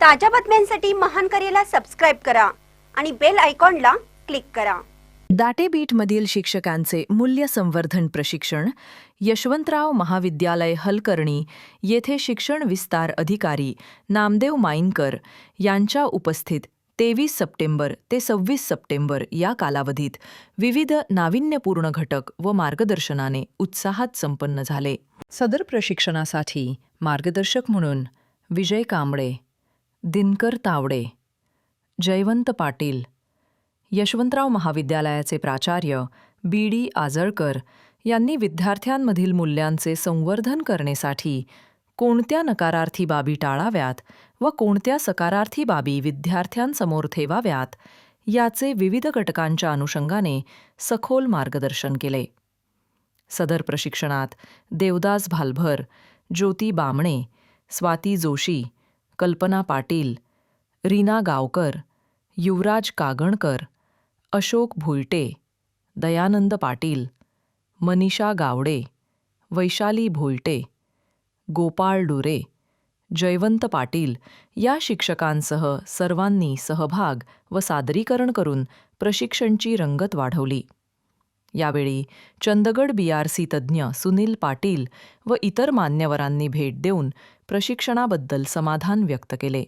ताज्या बातम्यांसाठी महान करेला सबस्क्राईब करा आणि बेल आयकॉनला क्लिक करा. दाटेबीटमधील शिक्षकांचे मूल्य संवर्धन प्रशिक्षण यशवंतराव महाविद्यालय हलकर्णी येथे शिक्षण विस्तार अधिकारी नामदेव माईनकर यांच्या उपस्थित तेवीस सप्टेंबर ते सव्वीस सप्टेंबर या कालावधीत विविध नाविन्यपूर्ण घटक व मार्गदर्शनाने उत्साहात संपन्न झाले. सदर प्रशिक्षणासाठी मार्गदर्शक म्हणून विजय कांबळे. दिनकर तावडे जयवंत पाटील यशवंतराव महाविद्यालयाचे प्राचार्य बी डी आजळकर यांनी विद्यार्थ्यांमधील मूल्यांचे संवर्धन करण्यासाठी कोणत्या नकारार्थी बाबी टाळाव्यात व कोणत्या सकारार्थी बाबी विद्यार्थ्यांसमोर ठेवाव्यात याचे विविध घटकांच्या अनुषंगाने सखोल मार्गदर्शन केले. सदर प्रशिक्षणात देवदास भालभर ज्योती बामणे स्वाती जोशी कल्पना पाटील रीना गावकर युवराज कागणकर अशोक भुईटे दयानंद पाटील मनीषा गावडे वैशाली भोलटे गोपाळ डुरे जयवंत पाटील या शिक्षकांसह सर्वांनी सहभाग व सादरीकरण करून प्रशिक्षणची रंगत वाढवली. यावेळी चंदगड बीआरसी तज्ज्ञ सुनील पाटील व इतर मान्यवरांनी भेट देऊन प्रशिक्षणाबद्दल समाधान व्यक्त केले.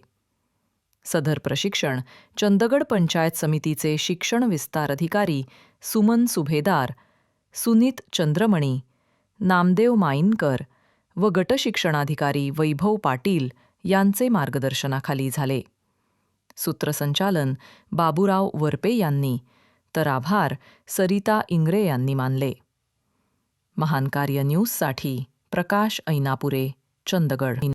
सदर प्रशिक्षण चंदगड पंचायत समितीचे शिक्षण विस्तार अधिकारी सुमन सुभेदार सुनीत चंद्रमणी नामदेव माईनकर व गटशिक्षणाधिकारी वैभव पाटील यांचे मार्गदर्शनाखाली झाले. सूत्रसंचालन बाबूराव वरपे यांनी तर आभार सरिता इंगरे यांनी मानले. महान कार्य न्यूजसाठी प्रकाश ऐनापुरे चंदगड.